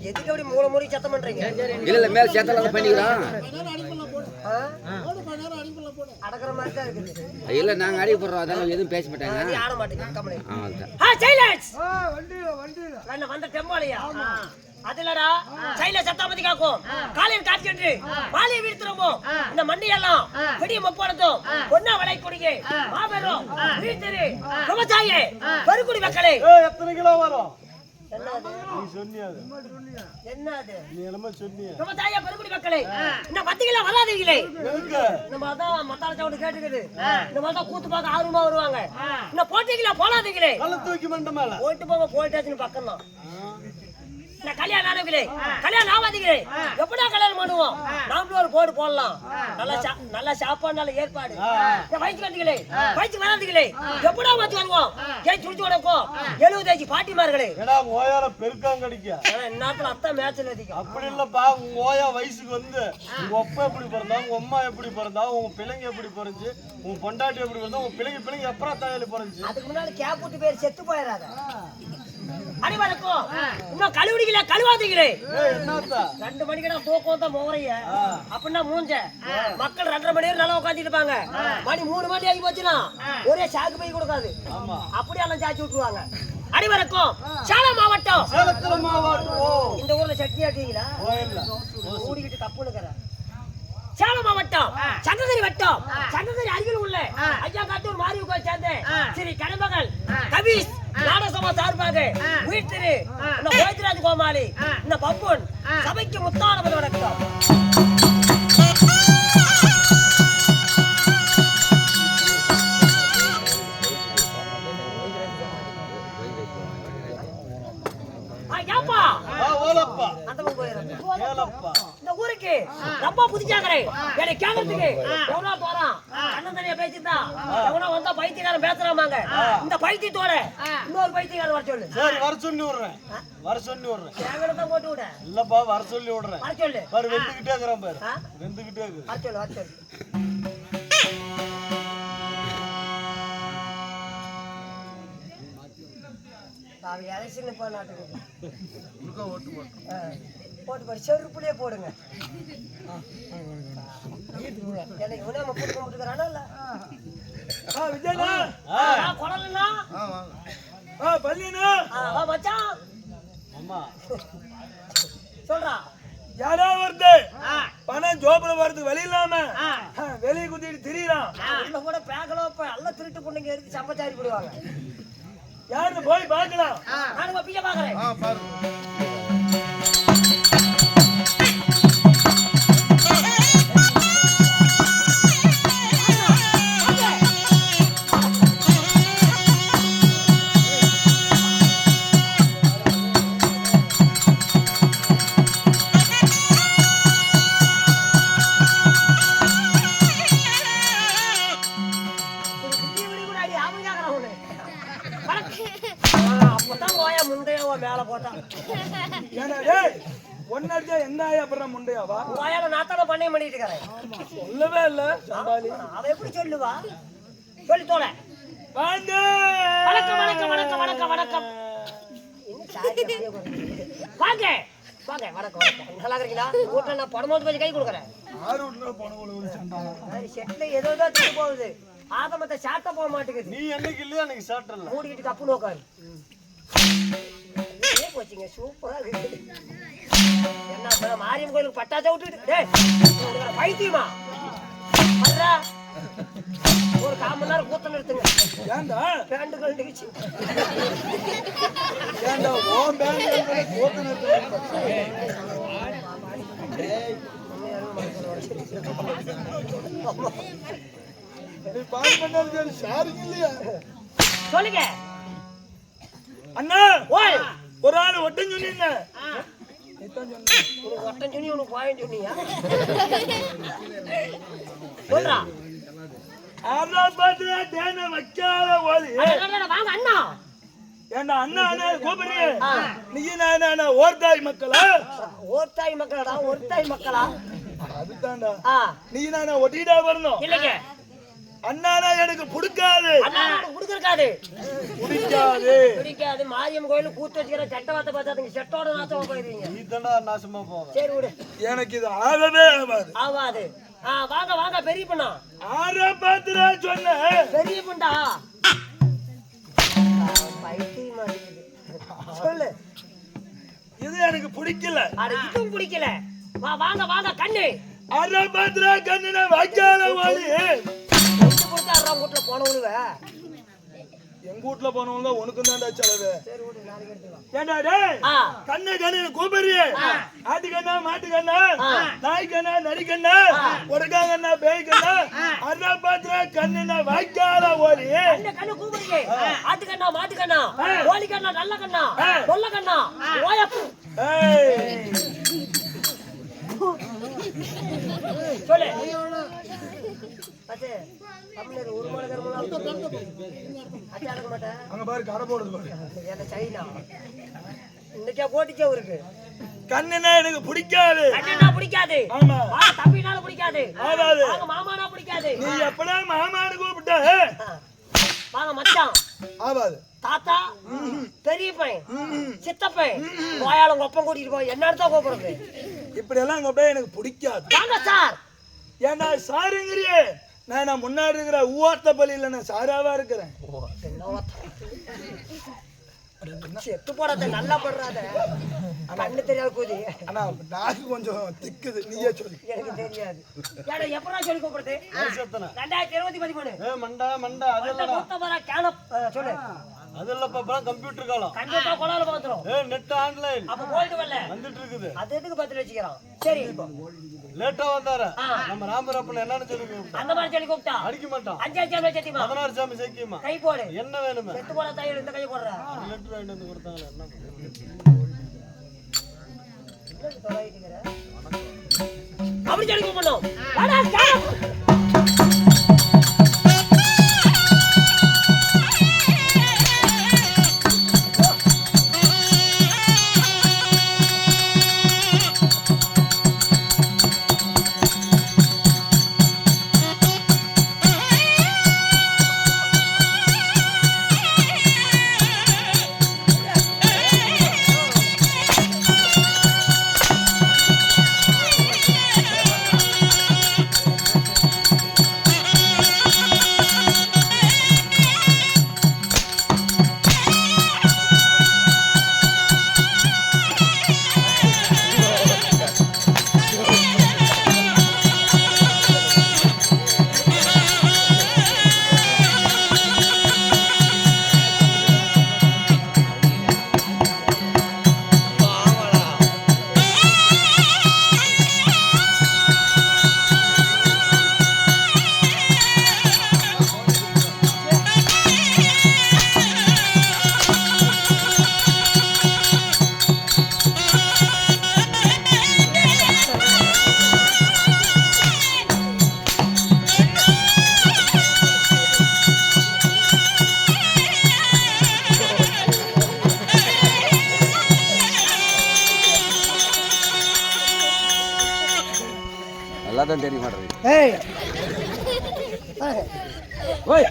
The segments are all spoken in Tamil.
எதுக்கு அப்படி மூணு மூணு சத்தம் பண்றீங்க? இல்ல இல்ல மேல சேத்தலாம் பண்ணிக்கிறோம் ஆ? அடக்குற மாதிரி தான் இருக்குது. இல்ல நாங்க அடி போடுறோம். அதெல்லாம் எதுவும் பேச மாட்டாங்க. ஆட மாட்டீங்க கம்பெனி ஆ. ஆ சைலன்ஸ்! என்ன வந்த டெம்போலையா? அதுலடா சைல சத்தாமதி காக்கும். காலையில் காட்சி மாலையை வீழ்த்துறோமோ? இந்த மண்ணி எல்லாம் பெரிய முப்போனதும் பொண்ணா விலை குடிங்க மாபெரும். வீழ்த்திரு விவசாயி பெருக்குடி மக்களே. எத்தனை கிலோ வரும்? நீ என்னது? நீ என்னமோ சொன்னிய. விவசாய பெருக்குடி மக்களே. இந்த பத்திகளா வராதீங்களே எதுக்கு? இந்த மாதிரி தான் மத்தாள சவுண்டு கேட்டுக்குது. இந்த மாதிரி கூத்து பார்க்க ஆர்வமா வருவாங்க. இந்த போட்டிகளா போடாதீங்களே கள்ள தூக்கி மண்ட மேல. போயிட்டு போலீஸ் ஸ்டேஷன் பக்கம் தான் கல்யாணம் ஆனவங்களே கல்யாணம் ஆகாதீங்களே எப்படா கல்யாணம் பண்ணுவோம்? நாமளும் ஒரு போடு போடலாம். நல்லா சா- நல்லா சாப்பாடு நல்ல ஏற்பாடு. இந்த வயிற்று வந்தீங்களே வயிற்று வராதீங்களே. எப்படா வச்சு வருவோம்? ஏன் சுடிச்சு உடக்கும் எழுபது வயசு பாட்டிமார்களே. ஓயால பெருக்காங்க கடிக்க ஏன்னா இந்நேரத்துல அத்தை மேட்ச்ல அதிகம் அப்படி இல்லப்பா உங்க ஓயா வயசுக்கு வந்து உங்க அப்பா எப்படி பிறந்தா உங்க அம்மா எப்படி பிறந்தா உங்க பிள்ளைங்க எப்படி பிறந்துச்சு உங்க பொண்டாட்டி எப்படி பிறந்தா உங்க பிள்ளைங்க பிள்ளைங்க எப்பறம் தாயாலி பிறந்துச்சு? அதுக்கு முன்னாடி கேப் விட்டு பேர் செத்து போயிடாத அடிவரக்கும் இன்னும் கழுவுடிக்கல கழுவாதீங்களே ரெண்டு மணிக்கு நான் தூக்கம் தான் முறைய அப்படின்னா மூஞ்ச. மக்கள் ரெண்டரை மணி நேரம் நல்லா உட்காந்துட்டு இருப்பாங்க. மணி மூணு மணி ஆகி போச்சுன்னா ஒரே சாக்கு போய் கொடுக்காது. அப்படியே எல்லாம் சாச்சி விட்டுருவாங்க. சேலம் மாவட்டம். இந்த ஊர்ல சட்னி ஆட்டீங்களா? மூடிக்கிட்டு தப்புனுக்கிற சேலம் மாவட்டம். சங்ககிரி வட்டம். சங்ககிரி அருகில் உள்ள ஐயா காத்தூர் மாரி கோயில் சேர்ந்த ஸ்ரீ கனமகள் கபீஸ் நாடசபா சார்பாக உயிர்த்திரு. இந்த கோயத்ராஜ் கோமாளி இந்த பப்புன் சபைக்கு முத்தானவர் வணக்கம். ஏப்பா? போயிடுறேன் ஏலப்பா இந்த ஊருக்கு ரொம்ப புதிச்சாக்கிறேன் என்னை கேட்கறதுக்கு எவ்வளோ போறான் அண்ணன் தனியா எவனோ வந்தா பைத்தியக்காரன் பேசுறாமாங்க. இந்த பைத்தியத்தோட இன்னொரு பைத்தியக்காரன் வர சொல்லு. சரி வர சொல்லி விடுறேன். வர சொல்லி விடுறேன். தான் போட்டு விட. இல்லப்பா வர சொல்லி விடுறேன். வர சொல்லு. பாரு வெந்துகிட்டே இருக்கிறான் பாரு? வெந்துகிட்டே இருக்கு வர சொல்லு வர சொல்லு. அவ எலெக்ஷன் நாட்டுக்கு ஆ, போட்டு போடு செருப்புலயே போடுங்க. எனக்கு இவனே நம்ம போட்டு கும்பிட்டுக்கிறானா இல்ல? விஜயனா ஆ, குடலுண்ணா. ஆ பல்லினா ஆ, மச்சான். அம்மா. சொல்றா. யாரோ வருது ஆ, பணம் ஜோப்ல வரதுக்கு வழி இல்லாம ஆ. ஆ, வெளிய குத்திட்டு திரியறான். கூட பேக்கலோ எல்லாம் திருட்டு பொண்ணுங்க எடுத்து சம்பச்சாரி போடுவாங்க. யாருன்னு போய் பார்க்கலாம். நானும் பிச்சை பாக்குறேன் அப்பதான் மேல போட்டான் ஏன்னா டேய் ஒன்னடிச்சா என்ன ஆயா அப்புறம் முண்டையாவா? ஓயால நாத்தான பண்ணையம் பண்ணிட்டு இருக்கிறேன் சொல்லவே இல்ல சம்பாலி. அவ எப்படி சொல்லுவா? சொல்லி தோல வணக்கம் வணக்கம் வணக்கம் வணக்கம் வணக்கம். என்ன சாரி அப்படியே கொடுக்குறீங்க? வாங்க வாங்க வணக்கம் வணக்கம். நல்லா இருக்கீங்களா வீட்டுல நான் பணம் கொஞ்சம் கை கொடுக்குறேன். ஆறு வீட்டுல போனவங்களுக்கு சண்டை செட்ல ஏதோ திரும்ப போகுது. ஆதமத்தை சாட்ட போக மாட்டேங்குது. நீ என்னைக்கு இல்லையா அன்னைக்கு சாப்பிடல மூடிக்கிட்டு கப்பு நோக்காரு போச்சுங்க சூப்பராக இருக்குது என்ன பண்ண மாரியம் கோயிலுக்கு பட்டாச்சா விட்டுட்டு பைத்தியமா வர்றா ஒரு கால் மணி நேரம் கூட்டம் நிறுத்துங்க பேண்டு பேண்டுகள் நிகழ்ச்சி நீ பால் இல்லையா சொல்லுங்க அண்ணா ஓய் ஒரு ஆள் ஒட்டம் சொன்னீங்க. ஒட்டம் சொன்னி உனக்கு பாயம் சொன்னியா? சொல்றா ஆறா பாத்து தேன வைக்காத வாங்க அண்ணா. ஏண்டா அண்ணா அண்ணா கூப்பிடுறீங்க? நீ நான் ஓர்தாய் மக்களா? ஓர்த்தாய் மக்களடா ஒருத்தாய் மக்களா. அதுதான்டா. நீ நான் ஒட்டிட்டா வரணும் இல்லைங்க. அண்ணானா எனக்கு பிடிக்காது. பிடிச்சிருக்காது. பிடிக்காது. பிடிக்காது. மாரியம் கோயில் கூத்து வச்சுக்கிற சட்ட வார்த்தை பார்த்தாதுங்க செட்டோட நாசமா போயிருவீங்க நீ தாண்டா நாசமா போவ. சரி விடு. எனக்கு இது ஆகவே ஆகாது. ஆவாது ஆ வாங்க வாங்க பெரிய பண்ணா. ஆறா பாத்துரா சொன்ன. பெரிய பண்ணா. பைத்தியமா இருக்குது. சொல்லு. இது எனக்கு பிடிக்கல. அட இதுவும் பிடிக்கல. வா வாங்க வாங்க கண்ணு. ஆறா பாத்துரா கண்ணுன வைக்காத ஓடி அறுபது வீட்டுல போன விடுவ எங்க வீட்டுல போனவங்க உனக்கு தான்டா செலவு. ஏண்டா டேய்? கண்ணு கண்ணு கூப்பிடுறீ? ஆட்டு கண்ணா மாட்டு கண்ணா நாய் கண்ணா நரி கண்ணா உடக்கா கண்ணா பேய் கண்ணா அண்ணா பாத்திரா கண்ணுனா வாய்க்கால ஓடி கண்ணு கண்ணு கூப்பிடுங்க ஆட்டு கண்ணா மாட்டு கண்ணா கோழி கண்ணா நல்ல கண்ணா கொல்ல கண்ணா ஏய், சொல்லு அச்சே தமிழர் ஒரு நேரம் அச்சா அடக்க மாட்டேன். அங்க பாரு கடை போடுது பாரு. ஏன்னா சைனா? இன்னைக்கே போட்டிச்சே இருக்கு கண்ணுனா எனக்கு பிடிக்காது. ஆமா. தம்பினால பிடிக்காது. ஆகாது. வாங்க மாமானா பிடிக்காது. நீ எப்படா மாமான்னு கூப்பிட்ட. வாங்க மச்சான். ஆகாது தாத்தா பெரிய பையன் சித்தப்பையன் உங்க ஒப்பம் கூட்டிட்டு போய் என்ன தான் கூப்பிடுறது. இப்படி எல்லாம் எனக்கு பிடிக்காது. வாங்க சார். ஏண்டா சாருங்கிறியே? நான் நான் முன்னாடி இருக்கிற ஊவாத்த பள்ளியில நான் சாராவா இருக்கிறேன். செத்து போடாத நல்லா படுறாத. கண்ணு தெரியாது கூதி. ஆனா நாக்கு கொஞ்சம் திக்குது. நீயே சொல்லு. எனக்கு தெரியாது. ஏடா எப்படா சொல்லி கூப்பிடுறது? ரெண்டாயிரத்தி இருபத்தி பதிமூணு. மண்டா மண்டா அது அந்த மூத்த மர கேன சொல்லு. அது இல்லப்பா கம்ப்யூட்டர் காலம். கண்டிப்பா கொலால பாத்துரும் ஏ நெட் ஆன்லைன் அப்ப போயிட்டு வரல. வந்துட்டு இருக்குது அது எதுக்கு பத்திர வச்சுக்கிறான் சரி. லேட்டா வந்தாரு. நம்ம ராமரப்பன் என்னன்னு சொல்லி கூப்பிட்டா. அந்த மாதிரி சொல்லி கூப்பிட்டா? அடிக்க மாட்டான். அஞ்சு அஞ்சு வச்சத்திமா பதினாறு சாமி சேர்க்கியமா கை போடு. என்ன வேணுமே. செத்து போட தையல் இந்த கை போடுற. லெட்டர் வாங்கிட்டு வந்து கொடுத்தாங்களே என்ன? அப்படி சொல்லி கூப்பிடணும். ஓய்.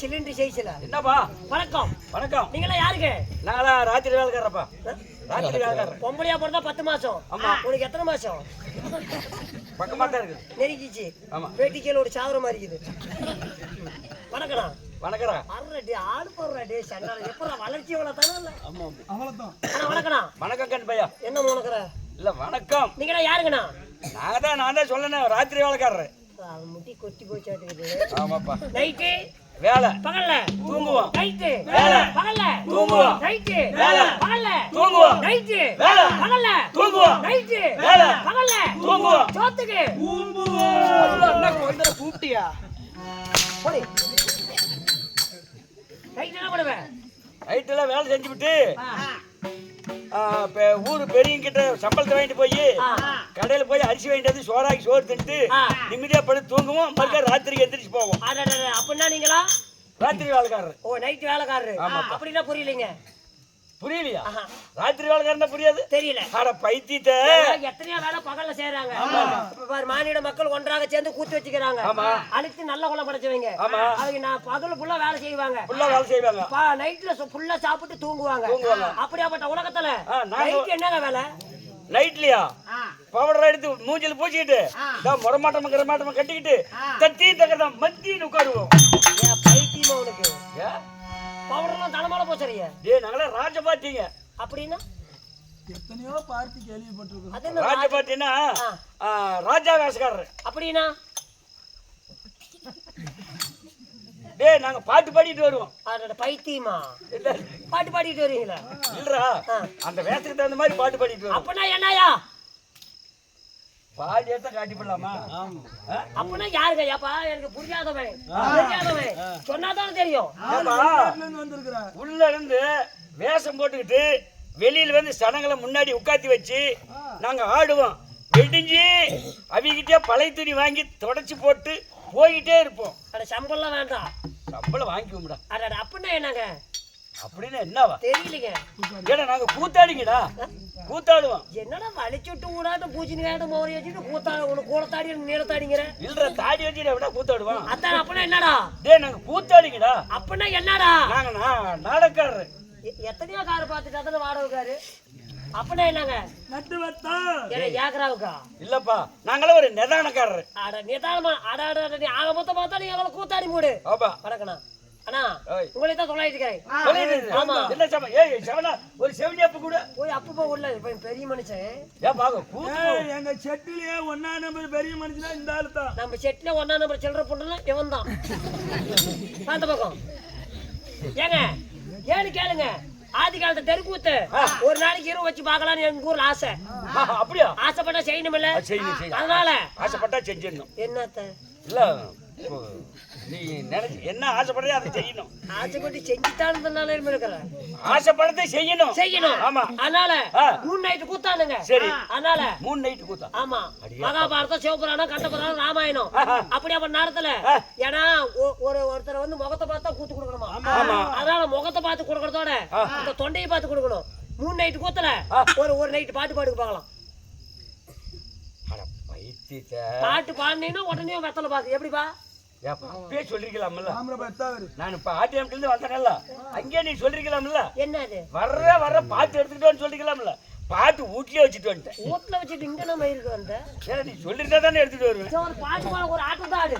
சிலிண்டர் செய்யல என்னப்பா? வணக்கம். வணக்கம். நீங்களா யாருக்கு? நாங்களா ராத்திரி வேலைக்காரப்பா ராத்திரி வேலைக்காரர். பொம்பளையா பிறந்தா பத்து மாசம். உனக்கு எத்தனை மாசம்? பக்கமா தான் இருக்குது நெருங்கிச்சு. ஆமா. வேட்டி கீழே ஒரு சாவர மாதிரி இருக்குது. வணக்கண்ணா வணக்கறா அறடி ஆடு போடுறாடி சண்டால எப்படா வளர்ச்சி எவ்வளவு தானே இல்ல. ஆமா ஆமா. அவ்வளவுதான். அண்ணா வணக்கண்ணா. வணக்கம் கண் பையா. என்ன முனக்குற இல்ல வணக்கம். நீங்களா யாருங்கண்ணா? நாங்க தான் நான் தான் சொல்லணும் ராத்திரி வேலைக்காரர். அவன் முட்டி போச்சாட்டுக்குது ஆமாப்பா. நைட்டு வேலை. பகல்ல. தூங்குவோம். நைட்டு வேலை. பகல்ல. தூங்குவோம். நைட்டு வேலை. பகல்ல. தூங்குவோம். நைட்டு வேலை. பகல்ல. தூங்குவோம். நைட்டு வேலை. பகல்ல. தூங்குவோம். சோத்துக்கு. கூப்பிட்டியா? போடி. நைட்டு என்ன பண்ணுவேன் நைட்டெல்லாம் வேலை ஊரு பெரியங்கிட்ட சம்பளத்தை வாங்கிட்டு போய். கடையில போய் அரிசி வாங்கிட்டு வந்து சோறாக்கி சோறு தின்ட்டு. நிம்மதியா படுத்து தூங்குவோம். மறுக்க ராத்திரிக்கு எந்திரிச்சு போவோம். அப்படின்னா நீங்களா? ராத்திரி வேலைக்காரர். ஓ நைட் வேலைக்காரரு. அப்படின்னா புரியலைங்க. புரியலையா. ராத்திரி வேலைக்காரன் புரியாது? தெரியல. அட பைத்தியத்தை. எத்தனையோ வேலை பகல்ல செய்யறாங்க பாரு மாநில மக்கள் ஒன்றாக சேர்ந்து கூத்து வச்சுக்கிறாங்க. அழுத்தி நல்ல குளம் படைச்சவங்க. அவங்க நான் பகல் ஃபுல்லா வேலை செய்வாங்க. ஃபுல்லா வேலை செய்வாங்க. நைட்ல ஃபுல்லா சாப்பிட்டு தூங்குவாங்க. அப்படியாப்பட்ட உலகத்துல நைட் என்னங்க வேலை? நைட்லயா பவுடர் எடுத்து மூஞ்சில பூச்சிக்கிட்டு தான் முறமாட்டமா கிரமாட்டமா கட்டிக்கிட்டு தத்தி தக்கதான் மத்தின்னு உட்காருவோம். பைத்தியமா உனக்கு? ஏ? பவுடர்லாம் தலைமால போச்சறிய. டேய் நாங்களே ராஜ பாத்தீங்க அப்படின்னா? எத்தனையோ பார்ட்டி கேள்விப்பட்டிருக்கோம். ராஜ ஆ. ராஜா வேஷக்காரர் அப்படின்னா? டேய் நாங்க பாட்டு பாடிட்டு வருவோம். அதோட பைத்தியமா? இல்ல. பாட்டு பாடிட்டு வருவீங்களா? இல்லடா. அந்த வேஷத்துக்கு தகுந்த மாதிரி பாட்டு பாடிட்டு வருவோம். அப்பனா என்னயா பாடி எடுத்தா காட்டி ஆ? அப்பனா யாருங்க ஏப்பா எனக்கு புரியாதவன் தெரியாதவன் சொன்னாதானே தெரியும். உள்ள இருந்து வேஷம் போட்டுக்கிட்டு வெளியில வந்து சனங்களை முன்னாடி உட்காத்தி வச்சு நாங்க ஆடுவோம். வெடிஞ்சு அவங்கிட்டே பழைய துணி வாங்கி தொடச்சி போட்டு போய்கிட்டே இருப்போம். அட சம்பளம் வேண்டாம். சம்பளம் வாங்கிக்கும்டா அட அப்படின்னா என்னங்க? அப்படின்னு என்னவா? தெரியலைங்க. ஏன்னா நாங்க கூத்தாடிங்கடா கூத்தாடுவோம் என்னடா வலிச்சு விட்டு விடாத பூஜை நேரம் மோரி வச்சுட்டு கூத்தாட உனக்கு கூடத்தாடி நீளத்தாடிங்கிற இல்ல தாடி வச்சு விட கூத்தாடுவோம் அதான் அப்படின்னா என்னடா? டேய் நாங்க கூத்தாடிங்கடா. அப்படின்னா என்னடா? நாங்க நா- நாடகக்காரரு. எ- எத்தனையோ கார் பார்த்துட்டு அதில் வாடகைக்காரு? அப்படின்னா என்னங்க? நட்டு வத்தா. ஏக்கராவுக்கா இல்லப்பா நாங்களே ஒரு நிதானக்காரரு. அட நிதானமா அட அட அட, நீ ஆக மொத்தம் பார்த்தா நீ எவ்வளவு கூத்தாடி மூடு. ஆப்பா. வணக்கண்ணா அண்ணா. உங்களை தான் தொலைட்டு இருக்கிறேன் சொல்லிட்டு இரு. ஆமா. என்ன சம? ஏய் செவனா ஒரு செவனியப்பு கூட. போய் அப்ப போய் உள்ள பெரிய மனுஷன். ஏன் பாக்க கூத்து எங்க நம்பர் பெரிய மனுஷனா இந்த ஆளு தான். நம்ம செட்ல ஒன்னா நம்பர் சில்லற பொண்ணுனா இவன் தான். அந்த பக்கம். ஏங்க ஏன்னு கேளுங்க. ஆதி காலத்து தெருக்கூத்து. ஒரு நாளைக்கு இரவு வச்சு பார்க்கலாம்னு எங்க ஊர்ல ஆசை. அப்படியா? ஆசைப்பட்டா செய்யணுமில்ல? அது செய்யணும் செய்யணும். அதனால. ஆசைப்பட்டா செஞ்சிடணும். என்னத்த? இல்ல நீ நினைச்சு என்ன ஆசைப்படுறியோ அதை செய்யணும். ஆசைப்பட்டு செஞ்சுட்டான்னு இருக்கிறேன் ஆசைப்படத்தை செய்யணும். செய்யணும். ஆமா. அதனால. மூணு நைட்டு கூத்தானுங்க. சரி. அதனால மூணு நைட்டு கூத்தா? ஆமா. மகாபாரதம் சிவபுராணம் கண்டபுராணம் ராமாயணம். அப்படி அப்ப நேரத்துல. ஏன்னா ஒரு ஒருத்தர் வந்து முகத்தை பார்த்தா கூத்து கொடுக்கணுமா. அதனால முகத்தை பார்த்து கொடுக்கறதோட இந்த தொண்டையை பார்த்து கொடுக்கணும். மூணு நைட்டு கூத்துல. ஒரு ஒரு நைட்டு பாட்டு பாடுக்கு பார்க்கலாம். பாட்டு பாடினீங்கன்னா உடனே வெத்தலை பாக்கு எப்படிப்பா? அப்பயே சொல்லிருக்கலாம்ல. நான் இப்ப ஆர்டிஎம்ல இருந்து வந்தேன்ல அங்கேயே நீ சொல்லிருக்கலாம்ல. என்ன அது வர்ற வர்ற பாட்டு எடுத்துக்கிட்டு வந்து சொல்லிக்கலாம்ல பாட்டு வீட்லயே வச்சுட்டு வந்துட்டேன். வீட்டுல வச்சுட்டு இங்க நம்ம இருக்கு வந்த? நீ சொல்லிருந்தா தானே எடுத்துட்டு வருவேன். ஒரு பாட்டு ஒரு ஆட்டம் தான் ஆடு.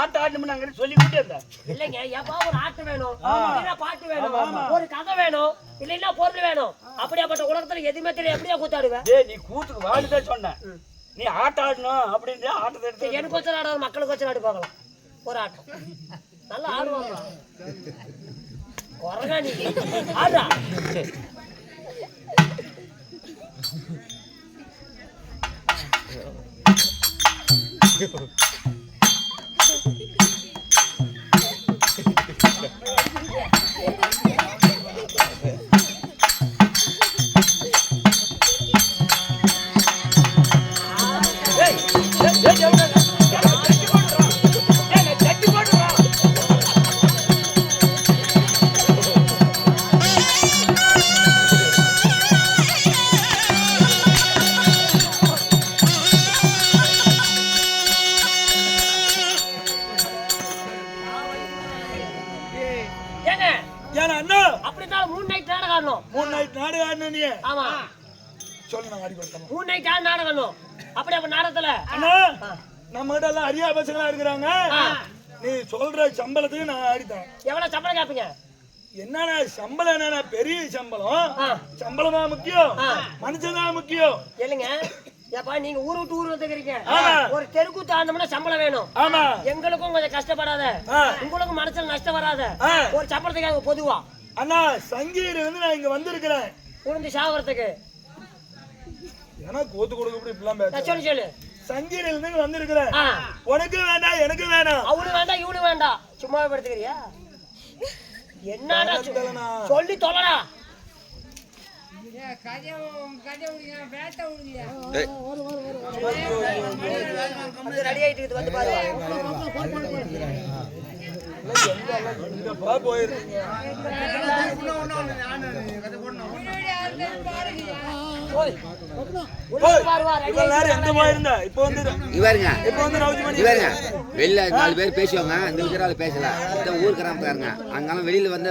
ஆட்ட ஆடணும்னு அங்கே சொல்லி விட்டு இருந்தேன் இல்லைங்க எப்பா ஒரு ஆட்டு வேணும். இல்லைன்னா பாட்டு வேணும். ஒரு கதை வேணும். இல்லைன்னா பொருள் வேணும். அப்படியாப்பட்ட உலகத்துல எதுவுமே தெரியல எப்படியா கூத்தாடுவேன்? டேய் நீ கூத்துக்கு வாடுதான் சொன்னேன். நீ ஆட்ட ஆடணும் அப்படின்னு ஆட்டத்தை எடுத்து எனக்கு வச்சு ஆடாத மக்களுக்கு வச்சு ஆடு பார்க்கலாம். ஒரு ஆட்டம். நல்லா ஆடுவாங்க. குறங்கா நீ. ஆடுறா ஏய், சொல்ற சம்பளத்துக்கு நான் ஆடித்தேன் எவ்வளவு சம்பளம் கேப்பீங்க? என்னண்ணா சம்பளம் என்னண்ணா? பெரிய சம்பளம். சம்பளம் தான் முக்கியம். மனுஷன் தான் முக்கியம். இல்லைங்க ஏப்பா நீங்க ஊரு விட்டு ஊர் வந்துக்கிறீங்க. ஒரு தெருக்கூத்து ஆடணும்னா சம்பளம் வேணும். ஆமா. எங்களுக்கும் கொஞ்சம் கஷ்டப்படாத. உங்களுக்கும் மனசுல நஷ்டம் வராத. ஒரு சம்பளத்துக்காக பொதுவா. அண்ணா சங்கீர் வந்து நான் இங்க வந்திருக்கிறேன். உளுந்து சாவறதுக்கு. ஏன்னா கோத்து கொடுக்க இப்படி நான் சொல்லு சொல்லு. சங்கீரில் இருந்து வந்திருக்கிறேன். உனக்கு வேண்டாம் எனக்கு வேணாம். வேண்டாம் சும்மா படுத்துக்கிறியா என்னடா. சொல்லி தொலைடா ரெடி ஆயிட்டு வந்து பாரு ஓய். இவருங்க இவருங்க வெளியில நாலு பேர் பேசுவாங்க இந்த விஜயால பேசல இந்த ஊர் கிராமக்காரங்க அங்காலும் வெளியில வந்து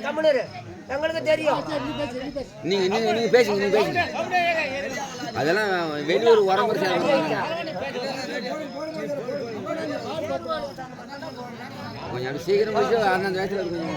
கம்முனு இரு. எங்களுக்கு தெரியும் நீங்க நீங்க நீங்க பேசுங்க நீங்க பேசுங்க அதெல்லாம் வெளியூர் உரம்பு சேர்ந்துறாங்க கொஞ்சம் அப்படி சீக்கிரம் முடிச்சு அந்தந்த வயசுல இருக்கும்